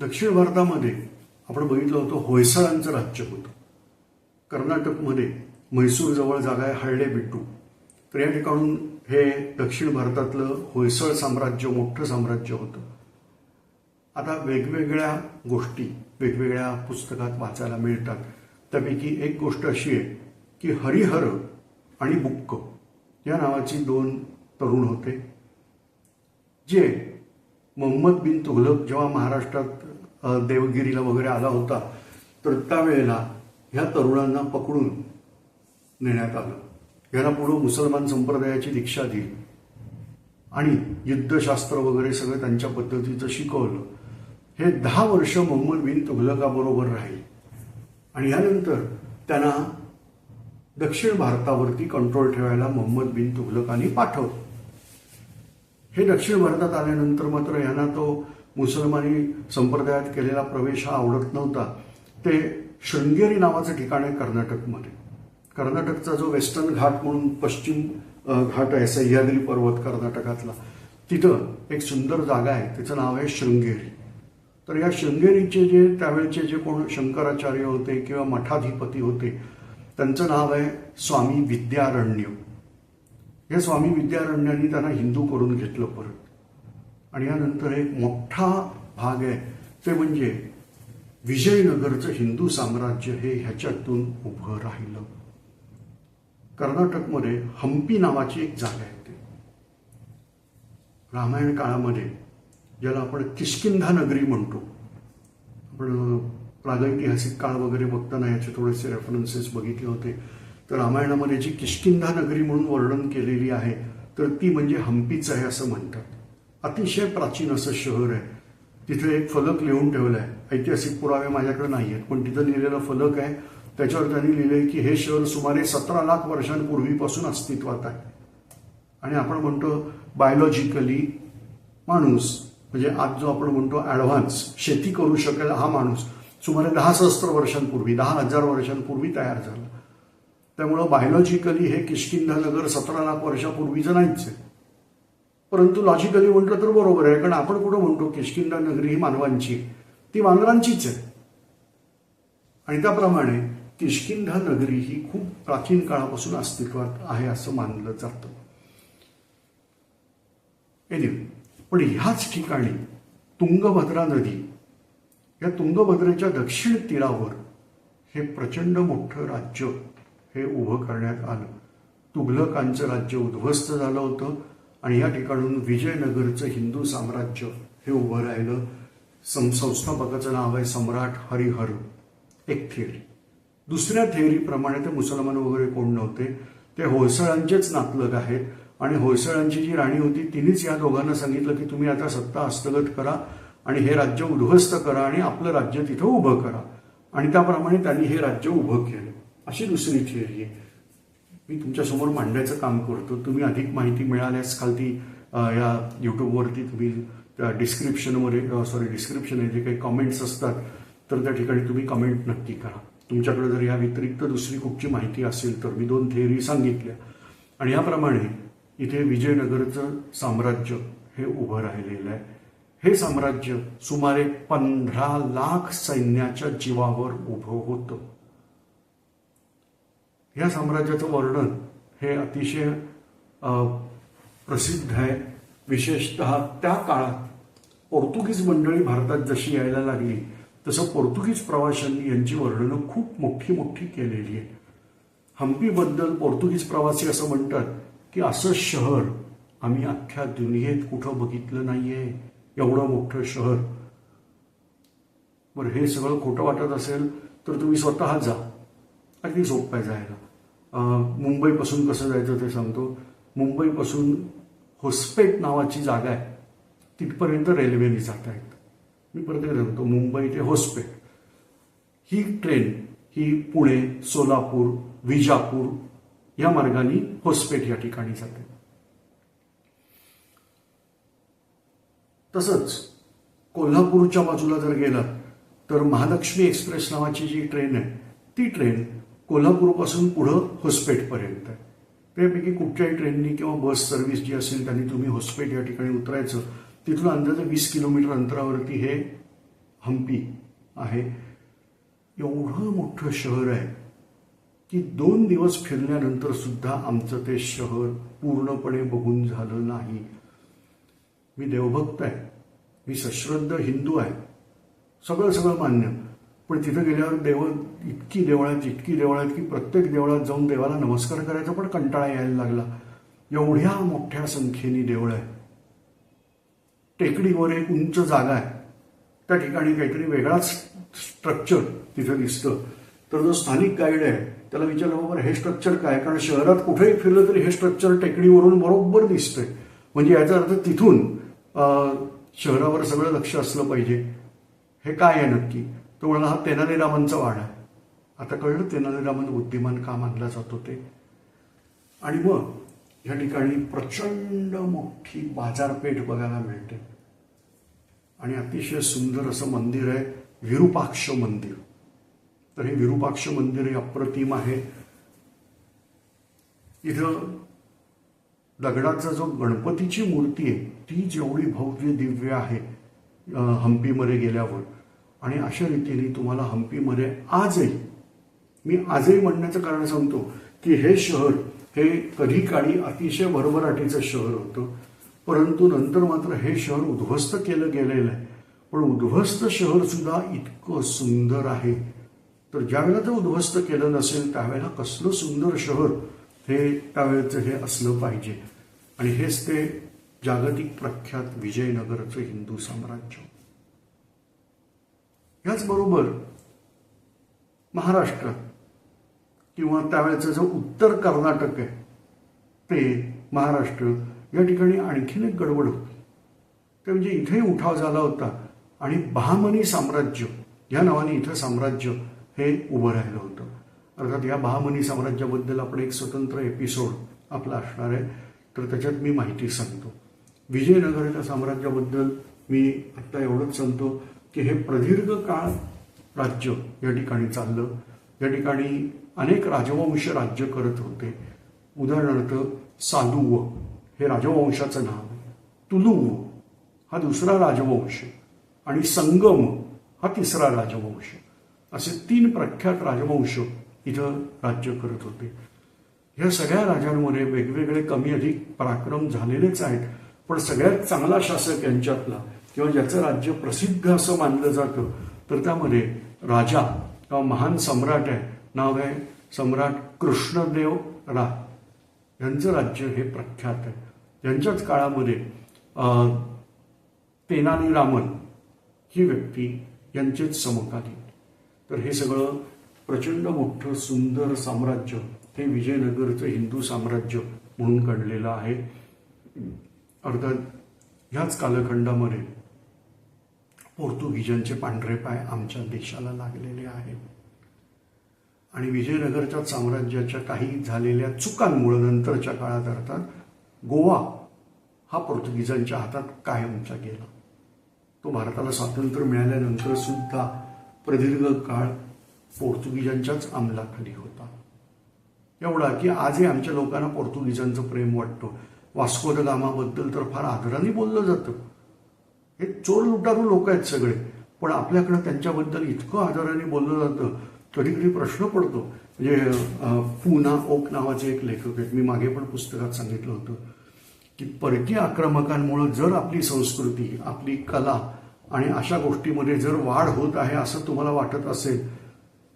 दक्षिण भारतामध्ये आपण बघितलं होतं होयसळांचं राज्य होतं. कर्नाटकमध्ये म्हैसूरजवळ जागा आहे हळडेबिट्टू तर या ठिकाणून हे दक्षिण भारतातलं होयसळ साम्राज्य मोठं साम्राज्य होतं. आता वेगवेगळ्या गोष्टी वेगवेगळ्या पुस्तकात वाचायला मिळतात. त्यापैकी एक गोष्ट अशी आहे की हरिहर आणि बुक्क या नावाची दोन तरुण होते जे मोहम्मद बिन तुघलक जेव्हा महाराष्ट्रात देवगिरीला वगैरे आला होता. तर त्यावेळेला ह्या तरुणांना पकडून नेण्यात आलं. यांना पुढं मुसलमान संप्रदायाची दीक्षा दिली. आणि युद्धशास्त्र वगैरे सगळं त्यांच्या पद्धतीचं शिकवलं. हे दहा वर्ष मोहम्मद बिन तुघलकाबरोबर राहिले. आणि यानंतर त्यांना दक्षिण भारतावरती कंट्रोल ठेवायला मोहम्मद बिन तुघलकांनी पाठवलं. हे दक्षिण भारतात आल्यानंतर मात्र यांना तो मुसलमानी संप्रदायात केलेला प्रवेश हा आवडत नव्हता. ते शृंगेरी नावाचं ठिकाण आहे कर्नाटकमध्ये. कर्नाटकचा जो वेस्टर्न घाट म्हणून पश्चिम घाट आहे सह्याद्री पर्वत कर्नाटकातला तिथं एक सुंदर जागा आहे. त्याचं नाव आहे शृंगेरी. तर या शृंगेरीचे जे त्यावेळचे जे कोण शंकराचार्य होते किंवा मठाधिपती होते त्यांचं नाव आहे स्वामी विद्यारण्य. या स्वामी विद्यारण्यानी त्यांना हिंदू करून घेतलं परत. आणि यानंतर एक मोठा भाग आहे ते म्हणजे विजयनगरचं हिंदू साम्राज्य हे ह्याच्यातून उभं राहिलं. कर्नाटकमध्ये हम्पी नावाची एक जागा आहे ते. रामायण काळामध्ये ज्याला आपण किष्किंधा नगरी म्हणतो. आपण प्रागैतिहासिक काळ वगैरे बघताना याचे थोडेसे रेफरन्सेस बघितले होते. तर रामायणामध्ये जी किष्किंधा नगरी म्हणून वर्णन केलेली आहे तर ती म्हणजे हम्पीच आहे असं म्हणतात. अतिशय प्राचीन असं शहर आहे. तिथे एक फलक लिहून ठेवलं आहे ऐतिहासिक पुरावे माझ्याकडे नाही आहेत पण तिथं लिहिलेला फलक आहे. त्याच्यावर त्यांनी लिहिलंय की हे शहर सुमारे सतरा लाख वर्षांपूर्वीपासून अस्तित्वात आहे. आणि आपण म्हणतो बायोलॉजिकली माणूस म्हणजे आज जो आपण म्हणतो ॲडव्हान्स शेती करू शकेल हा माणूस सुमारे दहा सहस्त्र वर्षांपूर्वी दहा हजार वर्षांपूर्वी तयार झाला. त्यामुळं बायोलॉजिकली हे किष्किंधानगर सतरा लाख वर्षापूर्वीचं नाहीच आहे. परंतु लॉजिकली म्हटलं तर बरोबर आहे कारण आपण कुठं म्हणतो किष्किंधा नगरी ही मानवांची ती वानरांचीच आहे. आणि त्याप्रमाणे किष्किंधा नगरी ही खूप प्राचीन काळापासून अस्तित्वात आहे असं मानलं जातं. Anyway, पण ह्याच ठिकाणी तुंगभद्रा नदी या तुंगभद्रेच्या दक्षिण तीरावर हे प्रचंड मोठं राज्य हे उभं करण्यात आलं. तुघलकांचं राज्य उद्ध्वस्त झालं होतं. आणि या ठिकाणून विजयनगरचं हिंदू साम्राज्य हे उभं राहिलं. सं संस्थापकाचं नाव आहे सम्राट हरिहर एक थिअरी दुसऱ्या थिअरीप्रमाणे ते मुसलमान वगैरे कोण नव्हते ते होयसळांचेच नातलग आहेत. आणि होयसळांची जी राणी होती तिनेच या दोघांना सांगितलं की तुम्ही आता सत्ता हस्तगत करा आणि हे राज्य उद्ध्वस्त करा आणि आपलं राज्य तिथं उभं करा. आणि त्याप्रमाणे त्यांनी हे राज्य उभं केलं. अशी दुसरी थिअरी आहे. मी तुमच्यासमोर मांडण्याचं काम करतो. तुम्ही अधिक माहिती मिळाल्यास खालती या यूट्यूबवरती तुम्ही त्या डिस्क्रिप्शनमध्ये सॉरी डिस्क्रिप्शन जे काही कमेंट्स असतात तर त्या ठिकाणी तुम्ही कमेंट नक्की करा. तुमच्याकडे जर या व्यतिरिक्त दुसरी कुठची माहिती असेल तर मी दोन थेअरी सांगितल्या. आणि याप्रमाणे इथे विजयनगरचं साम्राज्य हे उभं राहिलेलं आहे. हे साम्राज्य सुमारे पंधरा लाख सैन्याच्या जीवावर उभं होतं. या साम्राज्याचं वर्णन हे अतिशय प्रसिद्ध आहे. विशेषत त्या काळात पोर्तुगीज मंडळी भारतात जशी यायला लागली तसं पोर्तुगीज प्रवाशांनी यांची वर्णनं खूप मोठी मोठी केलेली आहे हम्पीबद्दल पोर्तुगीज प्रवासी असं म्हणतात की असं शहर आम्ही अख्ख्या दुनियेत कुठं बघितलं नाहीये. एवढं मोठं शहर. बरं हे सगळं खोटं वाटत असेल तर तुम्ही स्वतः जा. अगदी सोपं आहे जायला. मुंबईपासून कसं जायचं ते सांगतो. मुंबईपासून होस्पेट नावाची जागा आहे. तिथपर्यंत रेल्वेने जाता आहेत मी परत सांगतो मुंबई ते होस्पेट. ही ट्रेन ही पुणे सोलापूर विजापूर या मार्गाने होस्पेट या ठिकाणी जाते. तसंच कोल्हापूरच्या बाजूला जर गेलात तर महालक्ष्मी एक्सप्रेस नावाची जी ट्रेन आहे ती ट्रेन कोल्हापूरपासून पुढं होस्पेटपर्यंत आहे. त्यापैकी कुठच्याही ट्रेननी किंवा बस सर्व्हिस जी असेल त्यांनी तुम्ही होस्पेट या ठिकाणी उतरायचं. तिथून अंदाजे वीस किलोमीटर अंतरावरती हे हम्पी आहे. एवढं मोठं शहर आहे की दोन दिवस फिरल्यानंतर सुद्धा आमचं ते शहर पूर्णपणे बघून झालं नाही. मी देवभक्त आहे. मी सश्रद्ध हिंदू आहे. सगळं सगळं मान्य. पण तिथं गेल्यावर देव इतकी देवळं आहेत इतकी देवळं आहेत की प्रत्येक देवळात जाऊन देवाला नमस्कार करायचा पण कंटाळा यायला लागला. एवढ्या मोठ्या संख्येने देवळं आहे टेकडीवर एक उंच जागा आहे. त्या ठिकाणी काहीतरी वेगळाच स्ट्रक्चर तिथं दिसतं. तर जो स्थानिक गाईड आहे त्याला विचारलं बरोबर हे स्ट्रक्चर काय? कारण शहरात कुठेही फिरलं तरी हे स्ट्रक्चर टेकडीवरून बरोबर दिसतंय. म्हणजे याचा अर्थ तिथून शहरावर सगळं लक्ष असलं पाहिजे. हे काय आहे नक्की? तो म्हणाला हा तेनालीरामांचा वाडा आहे. आता कळलं तेनालीरामन बुद्धिमान का मानला जातो ते. आणि मग या ठिकाणी प्रचंड मोठी बाजारपेठ बघायला मिळते. आणि अतिशय सुंदर असं मंदिर आहे विरूपाक्ष मंदिर. तर हे विरुपाक्ष मंदिर हे अप्रतिम आहे. इथं दगडाचा जो गणपतीची मूर्ती आहे ती जेवढी भव्य दिव्य आहे हम्पीमध्ये गेल्यावर आणि अशा रीतीने तुम्हाला हम्पीमध्ये आजही मी आजही म्हणण्याचं कारण सांगतो की हे शहर हे कधी काळी अतिशय भरभराटीचं शहर होतं. परंतु नंतर मात्र हे शहर उद्ध्वस्त केलं गेलेलं आहे. पण उद्ध्वस्त शहर सुद्धा इतकं सुंदर आहे. तर ज्यावेळेला ते उद्ध्वस्त केलं नसेल त्यावेळेला कसलं सुंदर शहर हे त्यावेळेचं हे असलं पाहिजे. आणि हेच ते जागतिक प्रख्यात विजयनगरचं हिंदू साम्राज्य ह्याचबरोबर महाराष्ट्र किंवा त्यावेळेचं जो उत्तर कर्नाटक आहे ते महाराष्ट्र या ठिकाणी आणखीन एक गडबड होती. ते म्हणजे इथेही उठाव झाला होता आणि बहामनी साम्राज्य या नावाने इथं साम्राज्य हे उभं राहिलं होतं. अर्थात या बहामनी साम्राज्याबद्दल आपण एक स्वतंत्र एपिसोड आपला असणार आहे तर त्याच्यात मी माहिती सांगतो. विजयनगरच्या साम्राज्याबद्दल मी आत्ता एवढंच सांगतो. की हे प्रदीर्घ काळ राज्य या ठिकाणी चाललं. या ठिकाणी अनेक राजवंश राज्य करत होते. उदाहरणार्थ सालुव हे राजवंशाचं नाव आहे. तुलुव हा दुसरा राजवंश आणि संगम हा तिसरा राजवंश असे तीन प्रख्यात राजवंश इथं राज्य करत होते. ह्या सगळ्या राजांमध्ये वेगवेगळे कमी अधिक पराक्रम झालेलेच आहेत. पण सगळ्यात चांगला शासक यांच्यातला किंवा ज्याचं राज्य प्रसिद्ध असं मानलं जातं तर त्यामध्ये राजा किंवा महान सम्राट आहे. नाव आहे सम्राट कृष्णदेव राय यांचं राज्य हे प्रख्यात आहे. यांच्याच काळामध्ये तेनाली रामन ही व्यक्ती यांचेच समकालीन. तर हे सगळं प्रचंड मोठं सुंदर साम्राज्य हे विजयनगरचं हिंदू साम्राज्य म्हणून घडलेलं आहे. अर्थात ह्याच कालखंडामध्ये पोर्तुगीजांचे पांढरे पाय आमच्या देशाला लागलेले आहेत. आणि विजयनगरच्या साम्राज्याच्या काही झालेल्या चुकांमुळे नंतरच्या काळात अर्थात गोवा हा पोर्तुगीजांच्या हातात कायमचा गेला. तो भारताला स्वातंत्र्य मिळाल्यानंतर सुद्धा प्रदीर्घ काळ पोर्तुगीजांच्याच अंमलाखाली होता. एवढा की आजही आमच्या लोकांना पोर्तुगीजांचं प्रेम वाटतं. वास्को द गामाबद्दल तर फार आदराने बोललं जातं. हे चोर लुटारू लोक आहेत सगळे. पण आपल्याकडं त्यांच्याबद्दल इतकं आदराने बोललं जातं कधी कधी प्रश्न पडतो. म्हणजे पूना ओक नावाचे एक लेखक आहेत. मी मागे पण पुस्तकात सांगितलं होतं की परकीय आक्रमकांमुळं जर आपली संस्कृती आपली कला आणि अशा गोष्टीमध्ये जर वाढ होत आहे असं तुम्हाला वाटत असेल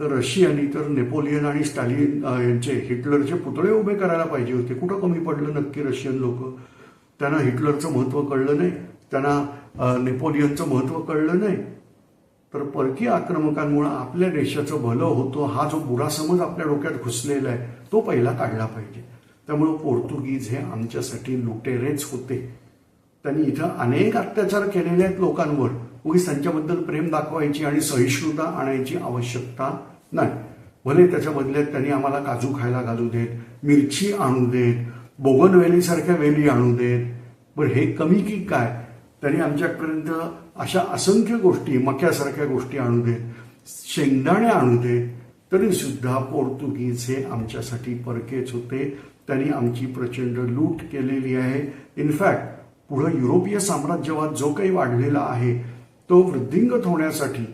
तर रशियानी तर नेपोलियन आणि स्टालिन यांचे हिटलरचे पुतळे उभे करायला पाहिजे होते. कुठं कमी पडलं नक्की रशियन लोक? त्यांना हिटलरचं महत्त्व कळलं नाही. त्यांना नेपोलियनचं महत्त्व कळलं नाही. तर परकीय आक्रमकांमुळे आपल्या देशाचं भलं होतं हा जो बुरा समज आपल्या डोक्यात घुसलेला आहे तो पहिला काढला पाहिजे. त्यामुळं पोर्तुगीज हे आमच्यासाठी लुटेरेच होते. त्यांनी इथं अनेक अत्याचार केलेले आहेत लोकांवर. उगीच त्यांच्याबद्दल प्रेम दाखवायची आणि सहिष्णुता आणायची आवश्यकता नाही. भले त्याच्या बदल्यात त्यांनी आम्हाला काजू खायला घालू देत मिरची आणू देत बोगनवेलीसारख्या वेली आणू देत बरं हे कमी की काय? त्यांनी आमच्यापर्यंत अशा असंख्य गोष्टी मक्यासारख्या गोष्टी आणू देत शेंगदाणे आणू देत तरी सुद्धा पोर्तुगीज हे आमच्यासाठी परकेच होते. त्यांनी आमची प्रचंड लूट केलेली आहे. इनफॅक्ट पुढं युरोपीय साम्राज्यवाद जो काही वाढलेला आहे तो वृद्धिंगत होण्यासाठी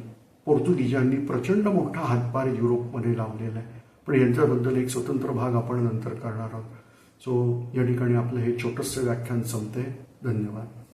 पोर्तुगीजांनी प्रचंड मोठा हातभार युरोपमध्ये लावलेला आहे. पण यांच्याबद्दल एक स्वतंत्र भाग आपण नंतर करणार आहोत. सो या ठिकाणी आपलं हे छोटंसं व्याख्यान संपते धन्यवाद.